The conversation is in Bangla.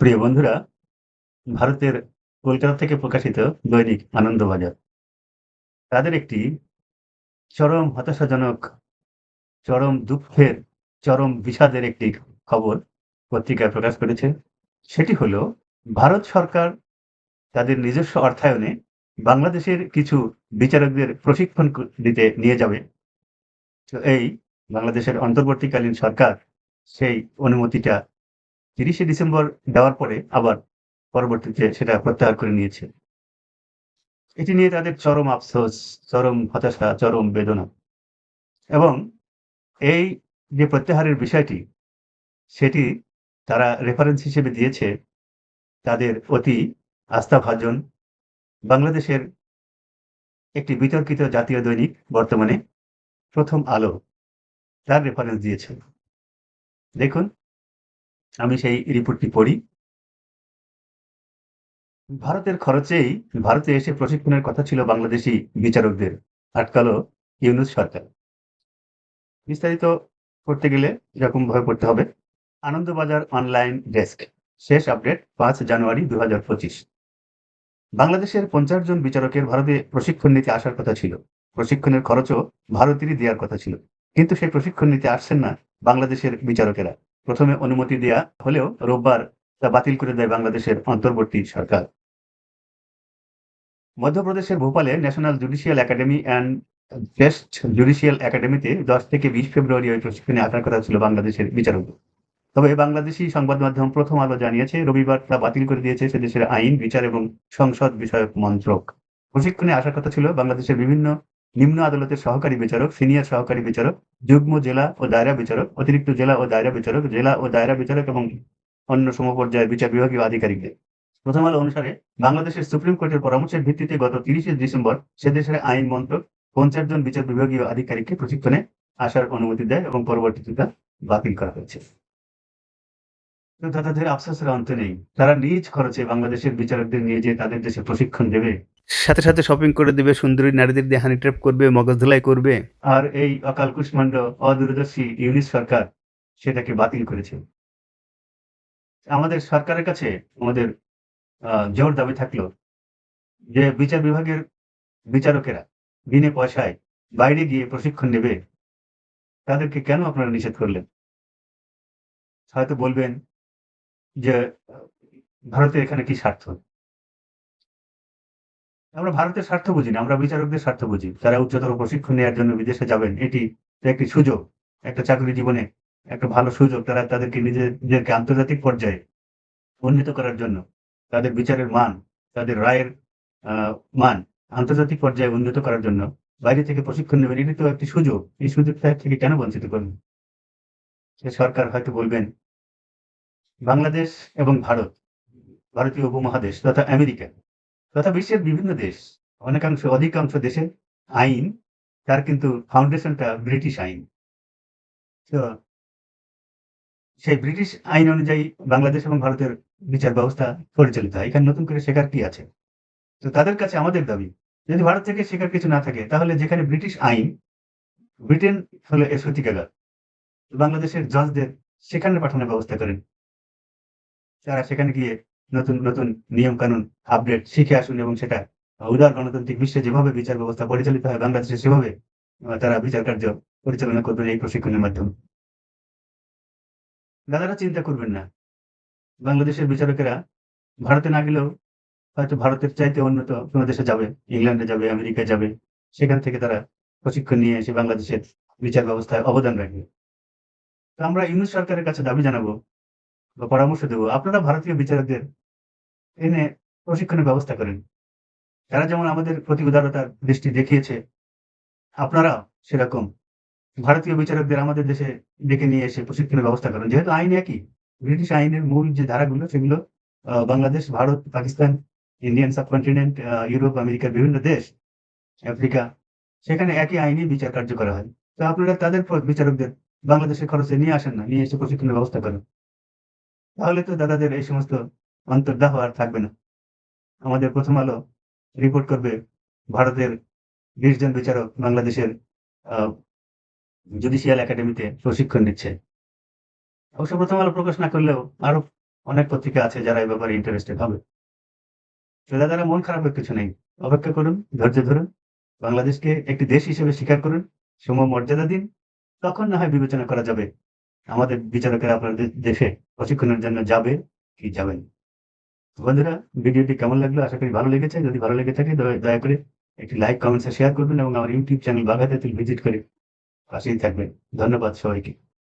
প্রিয় বন্ধুরা, ভারতের কলকাতা থেকে প্রকাশিত দৈনিক আনন্দবাজার। তাদের একটি চরম হতাশাজনক, চরম দুঃখের, চরম বিষাদের একটি খবর পত্রিকায় প্রকাশ করেছে। সেটি হল ভারত সরকার তাদের নিজস্ব অর্থায়নে বাংলাদেশের কিছু বিচারকদের প্রশিক্ষণ দিতে নিয়ে যাবে। এই বাংলাদেশের অন্তর্বর্তীকালীন সরকার সেই অনুমতিটা ৩০শে ডিসেম্বর দেওয়ার পরে আবার পরবর্তীতে সেটা প্রত্যাহার করে নিয়েছে। এটি নিয়ে তাদের চরম আফসোস, চরম হতাশা, চরম বেদনা। এবং এই যে প্রত্যাহারের বিষয়টি, সেটি তারা রেফারেন্স হিসেবে দিয়েছে তাদের অতি আস্থাভাজন বাংলাদেশের একটি বিতর্কিত জাতীয় দৈনিক বর্তমানে 'প্রথম আলো' তার রেফারেন্স দিয়েছে। দেখুন, আমি সেই রিপোর্টটি পড়ি। ভারতের খরচেই ভারতে এসে প্রশিক্ষণের কথা ছিল বাংলাদেশী বিচারকদের, আটকালো ইউনুস সরকার। বিস্তারিত পড়তে গেলে এরকম এরকমভাবে পড়তে হবে। Anandabazar online desk. শেষ আপডেট পাঁচ জানুয়ারি ২০২৫। বাংলাদেশের ৫০ জন বিচারকের ভারতে প্রশিক্ষণ নিতে আসার কথা ছিল। প্রশিক্ষণের খরচও ভারতেরই দেয়ার কথা ছিল। কিন্তু সেই প্রশিক্ষণ নিতে আসছেন না বাংলাদেশের বিচারকেরা। প্রথমে অনুমতি দেয়া হলেও রোববার তা বাতিল করে দেয় বাংলাদেশের অন্তর্বর্তী সরকার। মধ্যপ্রদেশের ভোপালে National Judicial Academy and test judicial একাডেমিতে ১০ থেকে ২০ ফেব্রুয়ারি ওই প্রশিক্ষণে আসার কথা ছিল বাংলাদেশের বিচারকদের। তবে বাংলাদেশি সংবাদ মাধ্যম 'প্রথম আলো' জানিয়েছে রবিবার তা বাতিল করে দিয়েছে সে দেশের আইন, বিচার এবং সংসদ বিষয়ক মন্ত্রক। প্রশিক্ষণে আসার কথা ছিল বাংলাদেশের বিভিন্ন নিম্ন আদালতের সহকারী বিচারক, সিনিয়র সহকারী বিচারক, যুগ্ম জেলা ও দায়রা বিচারক, অতিরিক্ত জেলা ও দায়রা বিচারক, জেলা ও দায়রা বিচারক এবং অন্য সমপর্যায়ের বিচার বিভাগীয় আধিকারিকদের। প্রথম আলো অনুসারে বাংলাদেশের সুপ্রিম কোর্টের পরামর্শের ভিত্তিতে গত ৩০শে ডিসেম্বর সে দেশের আইন মন্ত্রক ৫০ জন বিচার বিভাগীয় আধিকারিককে প্রশিক্ষণে আসার অনুমতি দেয় এবং পরবর্তীতে তা বাতিল করা হয়েছে। তাদের আফসোসের অন্ত নেই। তারা নিজ খরচে বাংলাদেশের বিচারকদের নিয়ে যেয়ে তাদের দেশে প্রশিক্ষণ দেবে। সাথে, সাথে শপিং করে দিবে, সুন্দরী নারীদের দিয়ে হানি করবে, মগজ ধুলাই করবে। আর এই অকাল কুষ্মান্ড অদূরদর্শী ইউনিস সরকার সেটাকে বাতিল করেছে। আমাদের সরকারের কাছে আমাদের জোর দাবি থাকল যে বিচার বিভাগের বিচারকেরা বিনে পয়সায় বাইরে গিয়ে প্রশিক্ষণ নেবে। তাদেরকে কেন আপনারা নিষেধ করলেন? হয়তো বলবেন যে ভারতের এখানে কি স্বার্থ? আমরা ভারতের স্বার্থ বুঝি না। আমরা বিচারকদের স্বার্থ বুঝি। তারা উচ্চতর প্রশিক্ষণ নেওয়ার জন্য বিদেশে যাবেন। এটি একটি সুযোগ। একটা চাকরি জীবনে একটা ভালো সুযোগ। তারা তাদেরকে নিজেদেরকে আন্তর্জাতিক পর্যায়ে উন্নীত করার জন্য তাদের বিচারের মান, তাদের রায়ের মান আন্তর্জাতিক পর্যায়ে উন্নীত করার জন্য বাইরে থেকে প্রশিক্ষণ নেবেন। এটি তো একটি সুযোগ। এই সুযোগটা থেকে কেন বঞ্চিত করবেন? সে সরকার হয়তো বলবেন বাংলাদেশ এবং ভারত, ভারতীয় উপমহাদেশ তথা আমেরিকা তথা বিশ্বের বিভিন্ন দেশ, অনেকাংশ অধিকাংশ দেশের আইন তার কিন্তু ফাউন্ডেশনটা ব্রিটিশ আইন। তো সেই ব্রিটিশ আইন অনুযায়ী বাংলাদেশ এবং ভারতের বিচার ব্যবস্থা পরিচালিত হয়। এখানে নতুন করে শেখার কি আছে? তো তাদের কাছে আমাদের দাবি, যদি ভারত থেকে শেখার কিছু না থাকে তাহলে যেখানে ব্রিটিশ আইন, ব্রিটেন হলো এর সূতিকাগার। বাংলাদেশের জজদের সেখানে পাঠানোর ব্যবস্থা করেন। তারা সেখানে গিয়ে নতুন, নতুন নিয়ম-কানুন আপডেট শিখে আসুন এবং সেটা উদার গণতান্ত্রিক বিশ্বে যেভাবে বিচার ব্যবস্থা পরিচালিত হয় বাংলাদেশে সেভাবে তারা বিচার কার্য পরিচালনা করবেন এই প্রশিক্ষণের মাধ্যমে। দাদারা চিন্তা করবেন না। বাংলাদেশের বিচারকেরা ভারতে না গেলেও হয়তো ভারতের চাইতে উন্নত কোনো দেশে যাবে। ইংল্যান্ডে যাবে, আমেরিকায় যাবে। সেখান থেকে তারা প্রশিক্ষণ নিয়ে এসে বাংলাদেশের বিচার ব্যবস্থায় অবদান রাখবে। তো আমরা ইউনূস সরকারের কাছে দাবি জানাব বা পরামর্শ দেব, আপনারা ভারতীয় বিচারকদের এনে প্রশিক্ষণের ব্যবস্থা করেন। তারা যেমন আমাদের প্রতি উদারতার দৃষ্টি দেখিয়েছে, আপনারা সেরকম ভারতীয় বিচারকদের আমাদের দেশে ডেকে নিয়ে এসে প্রশিক্ষণের ব্যবস্থা করেন। যেহেতু আইন একই। ব্রিটিশ আইনের মূল যে ধারাগুলো সেগুলো Bangladesh, Bharat, Pakistan, Indian subcontinent, Europe, আমেরিকার বিভিন্ন দেশ, আফ্রিকা সেখানে একই আইনেই বিচার কার্য করা হয়। তো আপনারা তাদের বিচারকদের বাংলাদেশের খরচে নিয়ে আসেন না। নিয়ে এসে প্রশিক্ষণের ব্যবস্থা করেন। তাহলে তো দাদাদের এই সমস্ত অন্তর্দাহ আর থাকবে না। আমাদের 'প্রথম আলো' রিপোর্ট করবে ভারতের ২০ জন বিচারক বাংলাদেশের জুডিশিয়াল একাডেমিতে প্রশিক্ষণ নিচ্ছে। অবশ্য 'প্রথম আলো' প্রকাশ না করলেও আরও অনেক পত্রিকা আছে যারা এই ব্যাপারে ইন্টারেস্টেড হবে সেটা দ্বারা মন খারাপের কিছু নেই অপেক্ষা করুন, ধৈর্য ধরুন, বাংলাদেশকে একটি দেশ হিসেবে স্বীকার করুন সম মর্যাদা দিন, তখন না হয় বিবেচনা করা যাবে আমাদের বিচারকেরা আপনাদের দেশে প্রশিক্ষণের জন্য যাবে কি যাবেন বন্ধুরা, ভিডিওটি কেমন লাগল? আশা করি ভালো লেগেছে। যদি ভালো লেগে থাকে, দয়া- করে একটি লাইক কমেন্টসে শেয়ার করবেন এবং আমার ইউটিউব চ্যানেল বাঘাতে ভিজিট করে পাশেই থাকবেন। ধন্যবাদ সবাইকে।